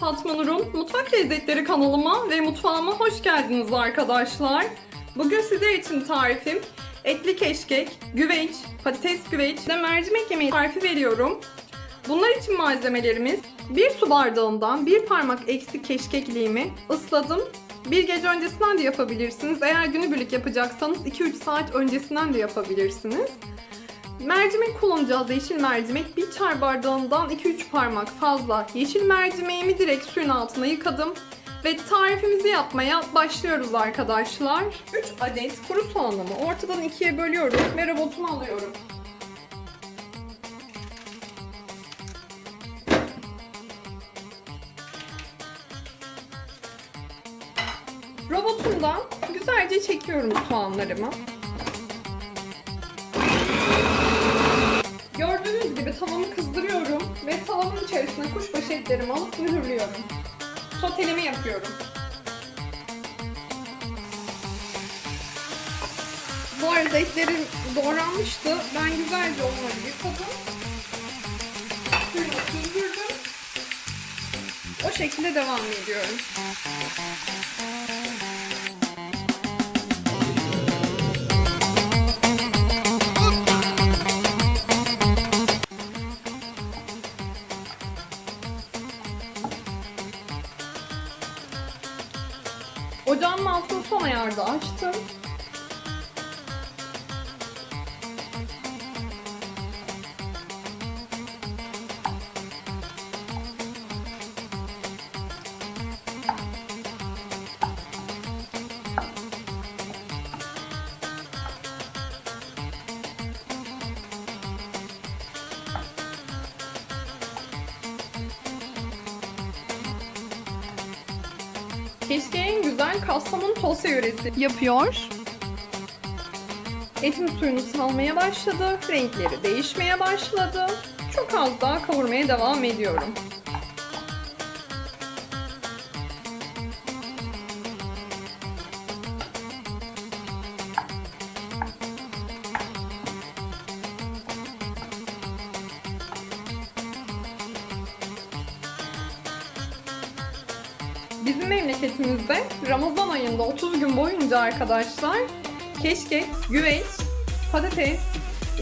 Fatma Nur'un Mutfak Lezzetleri kanalıma ve mutfağıma hoş geldiniz arkadaşlar. Bugün sizler için tarifim etli keşkek, güveç, patates güveç ve mercimek yemeği tarifi veriyorum. Bunlar için malzemelerimiz bir su bardağından bir parmak eksik keşkekliğimi ısladım. Bir gece öncesinden de yapabilirsiniz. Eğer günübirlik yapacaksanız 2-3 saat öncesinden de yapabilirsiniz. Mercimek kullanacağız yeşil mercimek. Bir çay bardağından 2-3 parmak fazla yeşil mercimeğimi direkt suyun altına yıkadım. Ve tarifimizi yapmaya başlıyoruz arkadaşlar. 3 adet kuru soğanımı ortadan ikiye bölüyorum ve robotumu alıyorum. Robotumdan güzelce çekiyorum soğanlarımı. Ve tavamın içerisine kuşbaşı etlerimi alıp mühürlüyorum. Soteleme yapıyorum. Bu arada etlerim doğranmıştı. Ben güzelce onları yıkadım. Suyunu süzdürdüm. O şekilde devam ediyorum. Son ayarda açtım. Keşke en güzel Kastamonu Tosya yöresi yapıyor. Etin suyunu salmaya başladı. Renkleri değişmeye başladı. Çok az daha kavurmaya devam ediyorum. Bizim memleketimizde Ramazan ayında 30 gün boyunca arkadaşlar keşkek, güveç, patates,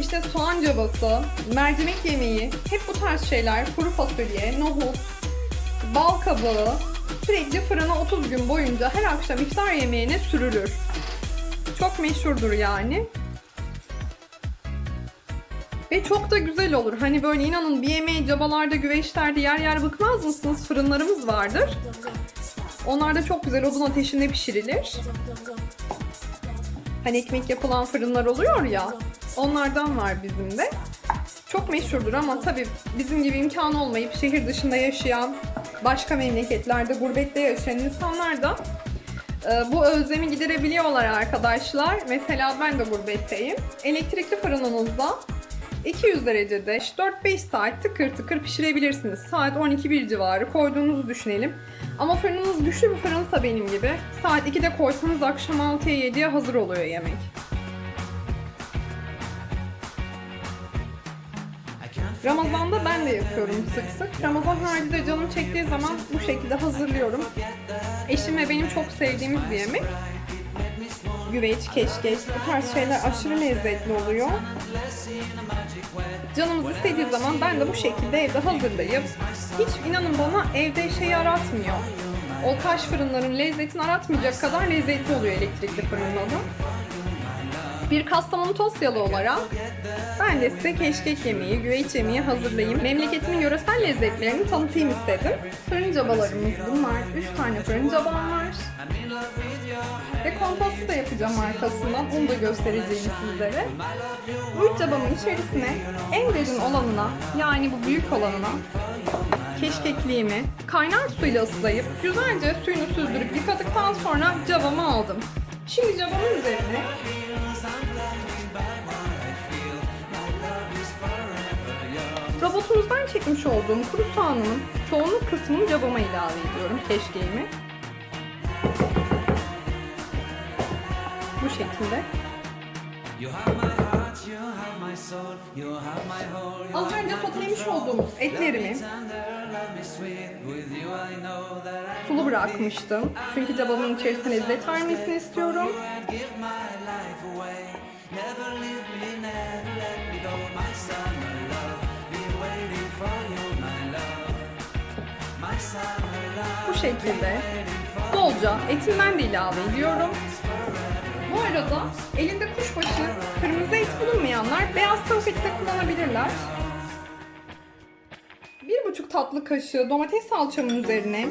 işte soğan cabası, mercimek yemeği, hep bu tarz şeyler, kuru fasulye, nohut, bal kabağı sürekli fırına 30 gün boyunca her akşam iftar yemeğine sürülür. Çok meşhurdur yani. Ve çok da güzel olur. Hani böyle inanın bir yemeği cabalarda, güveçlerde yer yer bıkmaz mısınız? Fırınlarımız vardır. Onlar da çok güzel odun ateşinde pişirilir. Hani ekmek yapılan fırınlar oluyor ya. Onlardan var bizim de. Çok meşhurdur ama tabii bizim gibi imkanı olmayıp şehir dışında yaşayan, başka memleketlerde, gurbette yaşayan insanlar da e, bu özlemi giderebiliyorlar arkadaşlar. Mesela ben de gurbetteyim. Elektrikli fırınınızda 200 derecede 4-5 saat tıkır tıkır pişirebilirsiniz. Saat 12-1 civarı koyduğunuzu düşünelim. Ama fırınınız güçlü bir fırınsa benim gibi saat 2'de koysanız akşam 6'ya 7'ye hazır oluyor yemek. Ramazan'da ben de yapıyorum sık sık. Ramazan haricinde canım çektiği zaman bu şekilde hazırlıyorum. Eşim ve benim çok sevdiğimiz bir yemek. Güveç, keşkeş, bu tarz şeyler aşırı lezzetli oluyor. Canımız istediği zaman ben de bu şekilde evde hazırlayıp hiç inanın bana evde şey aratmıyor. O taş fırınların lezzetini aratmayacak kadar lezzetli oluyor elektrikli fırınlarda. Bir Kastamonu Tosyalı olarak ben de size keşkek yemeği, güveç yemeği hazırlayayım. Memleketimin yöresel lezzetlerini tanıtayım istedim. Fırın cabalarımız bunlar. 3 tane fırın cabam var. Ve kompostu da yapacağım arkasından. Onu da göstereceğim sizlere. Bu cabamın içerisine en derin olanına yani bu büyük olanına keşkekliğimi kaynar suyla ıslayıp güzelce suyunu süzdürüp yıkadıktan sonra cabamı aldım. Şimdi cabamın üzerine robotumuzdan çekmiş olduğum kuru soğanımın çoğunluk kısmını cabama ilave ediyorum keşkeğimi. Bu şekilde. Az önce sotelemiş olduğumuz etlerimi sulu bırakmıştım. Çünkü kebabın içerisine lezzet vermesini istiyorum. Bu şekilde bolca etinden de ilave ediyorum. Bu arada elinde kuşbaşı, kırmızı et bulunmayanlar beyaz tavuk eti de kullanabilirler. Bir buçuk tatlı kaşığı domates salçamın üzerine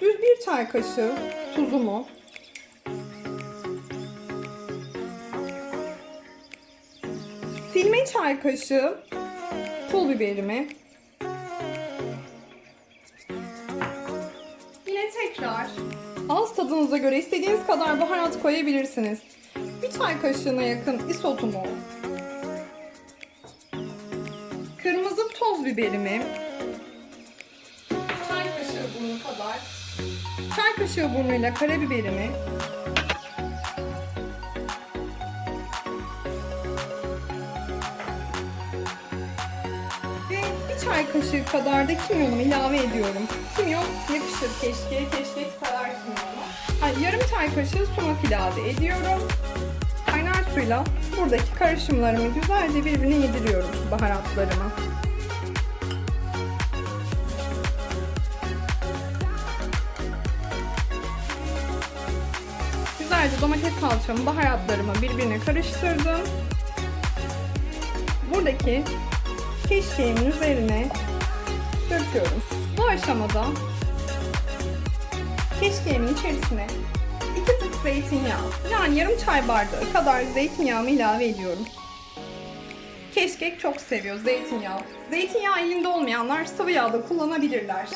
düz bir çay kaşığı tuzumu silme çay kaşığı pul biberimi Yine tekrar ağız tadınıza göre istediğiniz kadar baharat koyabilirsiniz. Bir çay kaşığına yakın isotumu, kırmızı toz biberimi, çay kaşığı burnu kadar, çay kaşığı burnuyla karabiberimi, çay kaşığı kadar da kimyonumu ilave ediyorum. Kimyon yakışır keşke, keşke. Ay, yarım çay kaşığı sumak ilave ediyorum. Kaynar suyla buradaki karışımlarımı güzelce birbirine yediriyorum baharatlarımı. Güzelce domates salçamı, baharatlarımı birbirine karıştırdım. Buradaki keşkeğimin üzerine döküyorum. Bu aşamada keşkeğimin içerisine iki tık zeytinyağı yani yarım çay bardağı kadar zeytinyağımı ilave ediyorum. Keşkek çok seviyor zeytinyağı. Zeytinyağı elinde olmayanlar sıvı yağ da kullanabilirler.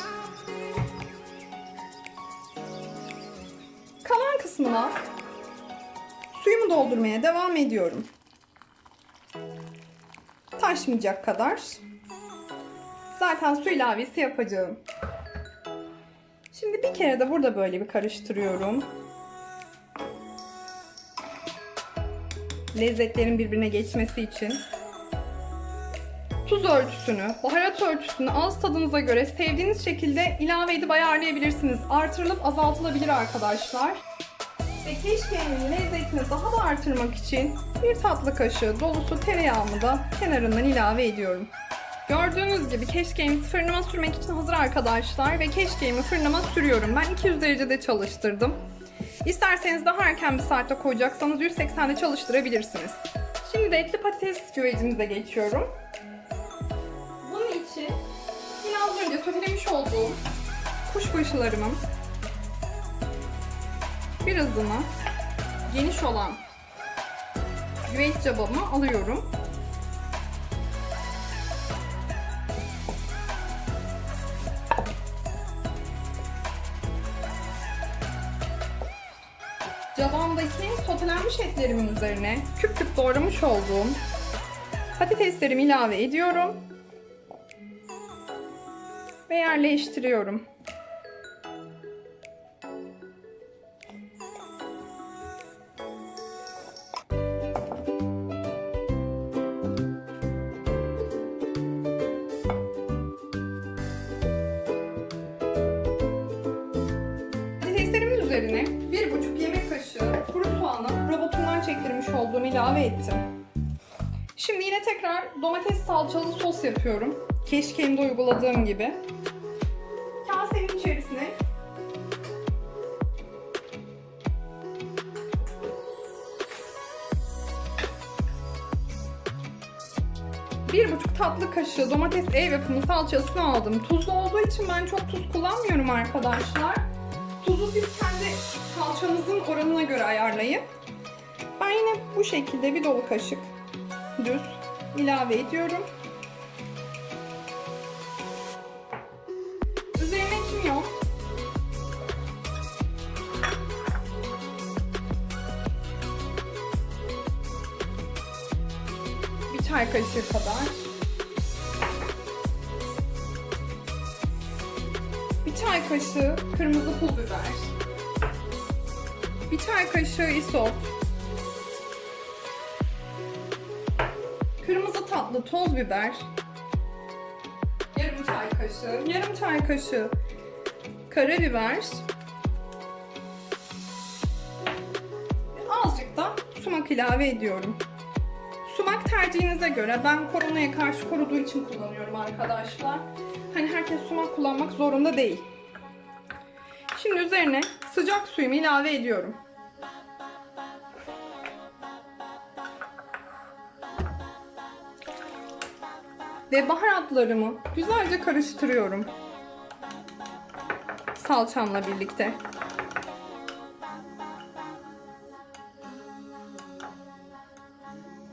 Kalan kısmına suyumu doldurmaya devam ediyorum taşmayacak kadar. Zaten su ilavesi yapacağım. Şimdi bir kere de burada böyle bir karıştırıyorum. Lezzetlerin birbirine geçmesi için. Tuz ölçüsünü, baharat ölçüsünü ağız tadınıza göre sevdiğiniz şekilde ilave edip ayarlayabilirsiniz. Artırılıp azaltılabilir arkadaşlar. Ve keşkeğimin lezzetini daha da artırmak için bir tatlı kaşığı dolusu tereyağımı da kenarından ilave ediyorum. Gördüğünüz gibi keşkeğimi fırınıma sürmek için hazır arkadaşlar ve keşkeğimi fırınıma sürüyorum. Ben 200 derecede çalıştırdım. İsterseniz daha erken bir saatte koyacaksanız 180'de çalıştırabilirsiniz. Şimdi de etli patates güvecimize geçiyorum. Bunun için yine az önce sotelemiş olduğum kuşbaşılarımın birazını geniş olan güveç cabama alıyorum. Cabamdaki sotelenmiş etlerimin üzerine küp küp doğramış olduğum patateslerimi ilave ediyorum ve yerleştiriyorum. Üzerine bir buçuk yemek çektirmiş olduğum ilave ettim. Şimdi yine tekrar domates salçalı sos yapıyorum. Keşkeğimde uyguladığım gibi. Kasenin içerisine bir buçuk tatlı kaşığı domates ev yapımı salçasını aldım. Tuzlu olduğu için ben çok tuz kullanmıyorum arkadaşlar. Tuzu siz kendi salçanızın oranına göre ayarlayın. Ben yine bu şekilde bir dolu kaşık düz ilave ediyorum. Üzerine kimyon. Bir çay kaşığı kadar. Bir çay kaşığı kırmızı pul biber. Bir çay kaşığı isot. Tatlı toz biber. Yarım çay kaşığı. Yarım çay kaşığı karabiber. Azıcık da sumak ilave ediyorum. Sumak tercihinize göre. Ben koronaya karşı koruduğu için kullanıyorum arkadaşlar. Hani herkes sumak kullanmak zorunda değil. Şimdi üzerine sıcak suyumu ilave ediyorum. Ve baharatlarımı güzelce karıştırıyorum. Salçamla birlikte.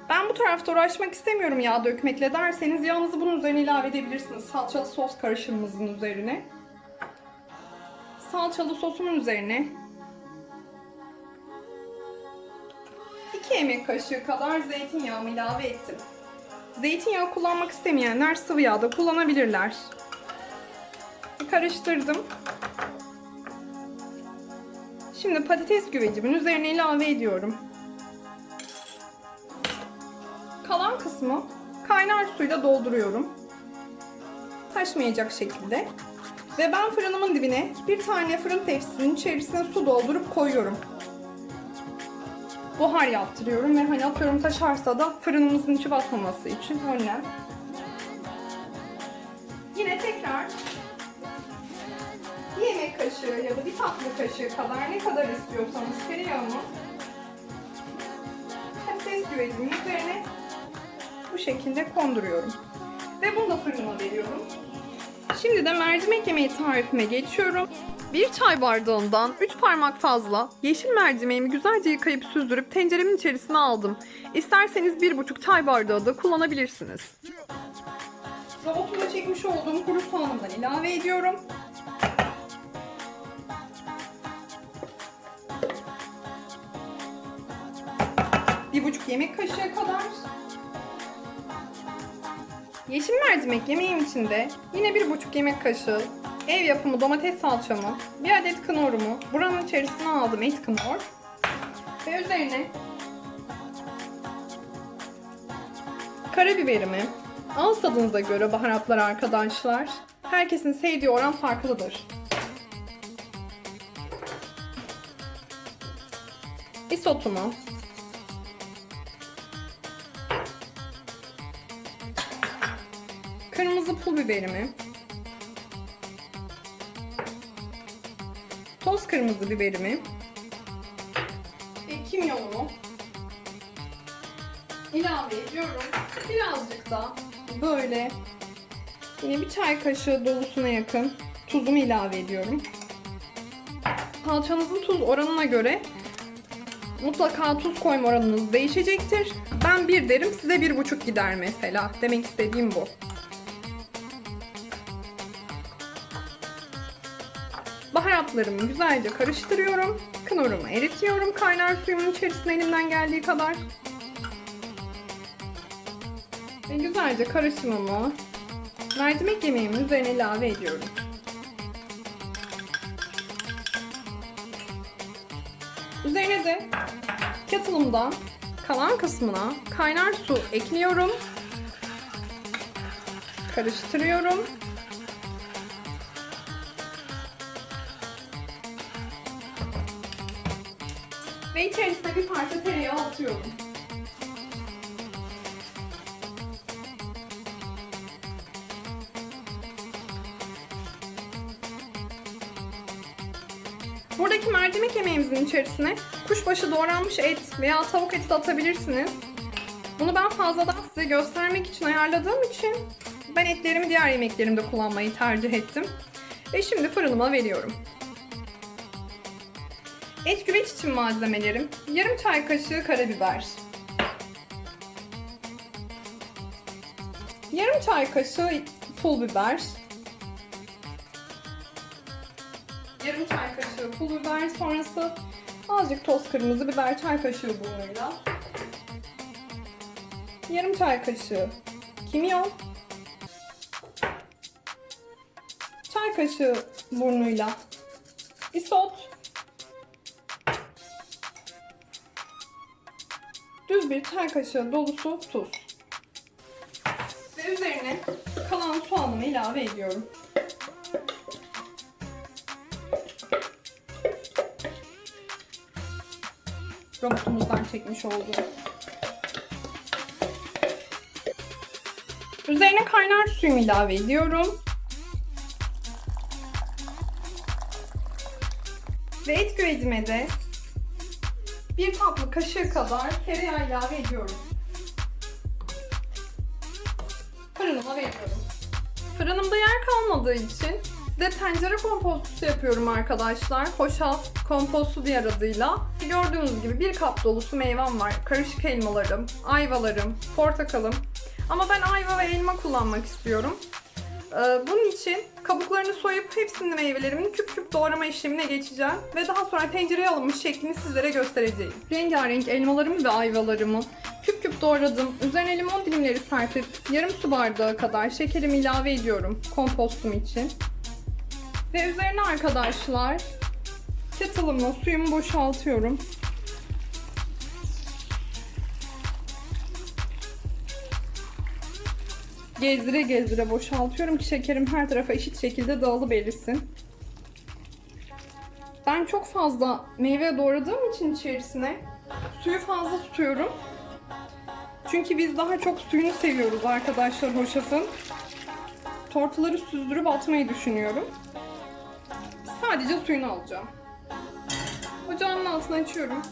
Ben bu tarafta uğraşmak istemiyorum yağ dökmekle derseniz yağınızı bunun üzerine ilave edebilirsiniz. Salçalı sos karışımımızın üzerine. Salçalı sosumun üzerine 2 yemek kaşığı kadar zeytinyağımı ilave ettim. Zeytinyağı kullanmak istemeyenler sıvı yağ da kullanabilirler. Karıştırdım. Şimdi patates güvecimin üzerine ilave ediyorum. Kalan kısmı kaynar suyla dolduruyorum. Taşmayacak şekilde. Ve ben fırınımın dibine bir tane fırın tepsisinin içerisine su doldurup koyuyorum. Buhar yaptırıyorum ve hani atıyorum taşarsa da fırınımızın içi batmaması için önlem. Yine tekrar bir yemek kaşığı ya da bir tatlı kaşığı kadar ne kadar istiyorsanız tereyağımı patates güvecimin üzerine bu şekilde konduruyorum. Ve bunu da fırınıma veriyorum. Şimdi de mercimek yemeği tarifime geçiyorum. Bir çay bardağından 3 parmak fazla yeşil mercimeğimi güzelce yıkayıp süzdürüp tenceremin içerisine aldım. İsterseniz 1,5 çay bardağı da kullanabilirsiniz. Robotumda çekmiş olduğum kuru soğanımdan ilave ediyorum. Bir buçuk yemek kaşığı kadar. Yeşil mercimek yemeğim içinde yine bir buçuk yemek kaşığı ev yapımı domates salçamı, bir adet kınorumu buranın içerisine aldım et kınor ve üzerine karabiberimi ağız tadınıza göre baharatlar arkadaşlar. Herkesin sevdiği oran farklıdır. Isotumu kırmızı pul biberimi, toz kırmızı biberimi ve kimyonumu ilave ediyorum. Birazcık da böyle yine bir çay kaşığı dolusuna yakın tuzumu ilave ediyorum. Salçanızın tuz oranına göre mutlaka tuz koyma oranınız değişecektir. Ben bir derim size bir buçuk gider mesela. Demek istediğim bu. Baharatlarımı güzelce karıştırıyorum. Kınorumu eritiyorum kaynar suyumun içerisine elimden geldiği kadar. Ve güzelce karışımımı mercimek yemeğimin üzerine ilave ediyorum. Üzerine de kettle'ımdan kalan kısmına kaynar su ekliyorum. Karıştırıyorum. Ve içerisine bir parça tereyağı atıyorum. Buradaki mercimek yemeğimizin içerisine kuşbaşı doğranmış et veya tavuk eti de atabilirsiniz. Bunu ben fazladan size göstermek için ayarladığım için ben etlerimi diğer yemeklerimde kullanmayı tercih ettim. Ve şimdi fırınıma veriyorum. Et güveç için malzemelerim. Yarım çay kaşığı karabiber. Yarım çay kaşığı pul biber. Yarım çay kaşığı pul biber sonrası azıcık toz kırmızı biber çay kaşığı burnuyla. Yarım çay kaşığı kimyon. Çay kaşığı burnuyla isot. Düz bir çay kaşığı dolusu tuz. Ve üzerine kalan soğanımı ilave ediyorum. Robotumuzdan çekmiş olduğum. Üzerine kaynar suyumu ilave ediyorum. Ve et güvecime de bir tatlı kaşığı kadar tereyağı ilave ediyorum. Fırınıma veriyorum. Fırınımda yer kalmadığı için size tencere kompostosu yapıyorum arkadaşlar. Hoşaf kompostu diğer adıyla. Gördüğünüz gibi bir kap dolusu meyvem var. Karışık elmalarım, ayvalarım, portakalım. Ama ben ayva ve elma kullanmak istiyorum. Ee, Bunun için kabuklarını soyup hepsini meyvelerimin küp küp doğrama işlemine geçeceğim. Ve daha sonra tencereye alınmış şeklini sizlere göstereceğim. Rengarenk elmalarımı ve ayvalarımı küp küp doğradım. Üzerine limon dilimleri serpip yarım su bardağı kadar şekerimi ilave ediyorum kompostum için. Ve üzerine arkadaşlar kettle'ımla suyumu boşaltıyorum. Gezdire gezdire boşaltıyorum ki şekerim her tarafa eşit şekilde dağılıverirsin. Ben çok fazla meyve doğradığım için içerisine suyu fazla tutuyorum. Çünkü biz daha çok suyunu seviyoruz arkadaşlar hoşafın. Tortuları süzdürüp atmayı düşünüyorum. Sadece suyunu alacağım. Ocağımın altını açıyorum.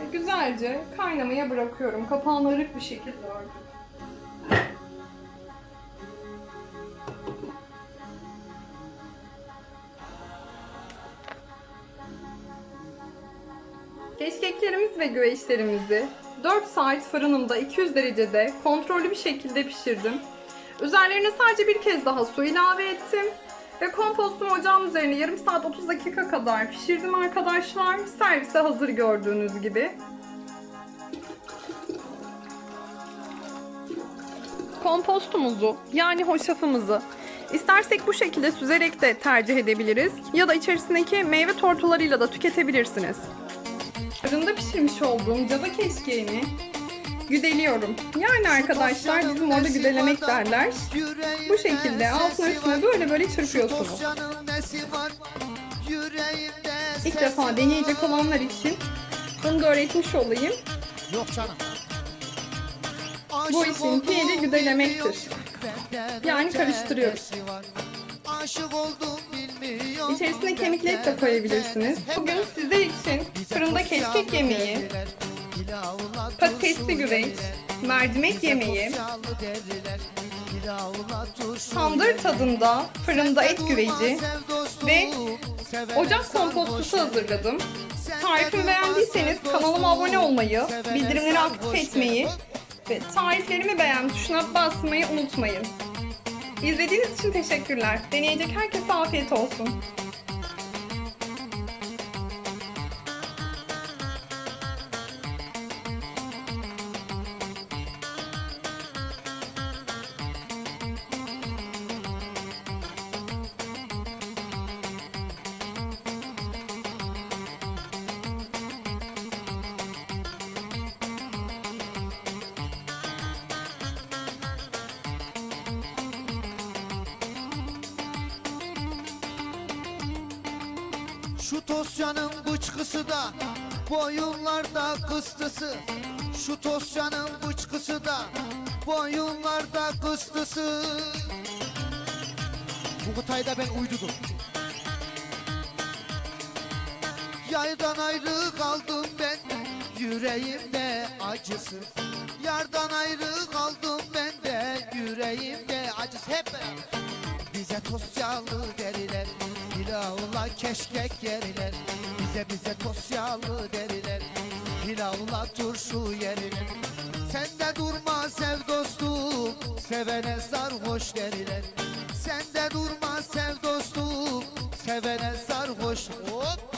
Ve güzelce kaynamaya bırakıyorum. Kapağını ılık bir şekilde ördüm. Ve güveçlerimizi 4 saat fırınımda 200 derecede kontrollü bir şekilde pişirdim. Üzerlerine sadece bir kez daha su ilave ettim. Ve kompostumu ocağın üzerine yarım saat 30 dakika kadar pişirdim arkadaşlar. Servise hazır gördüğünüz gibi. Kompostumuzu yani hoşafımızı istersek bu şekilde süzerek de tercih edebiliriz. Ya da içerisindeki meyve tortularıyla da tüketebilirsiniz. Fırında pişirmiş olduğum cadı keşkeğini güdeliyorum. Yani arkadaşlar bizim orada güdelemek derler. Bu şekilde altına üstüne böyle böyle çırpıyorsunuz. İlk defa deneyecek olanlar için bunu da öğretmiş olayım. Yok canım. Bu işin fiili güdelemektir. Yani karıştırıyoruz. İçerisine kemikli et de koyabilirsiniz. Bugün sizler için keşkek yemeği, patatesli güveç, mercimek yemeği, tandır tadında fırında et güveci ve ocak kompostusu hazırladım. Tarifimi beğendiyseniz kanalıma abone olmayı, bildirimleri aktif etmeyi ve tariflerimi beğen tuşuna basmayı unutmayın. İzlediğiniz için teşekkürler. Deneyecek herkese afiyet olsun. Şu tosyanın bıçkısı da boyunlarda kıstısı Şu tosyanın bıçkısı da boyunlarda kıstısı Bu kıtayda ben uydudum Yaydan ayrı kaldım ben yüreğimde acısı. Yardan ayrı kaldım ben de yüreğimde acısı. Hep beraber bize tosyalı deriler Pilavla keşkek yeriler Bize bize tosyalı deriler Pilavla turşu yeriler Sen de durma sev dostum Sevene sarhoş deriler. Sen de durma sev dostum Sevene sarhoş. Hop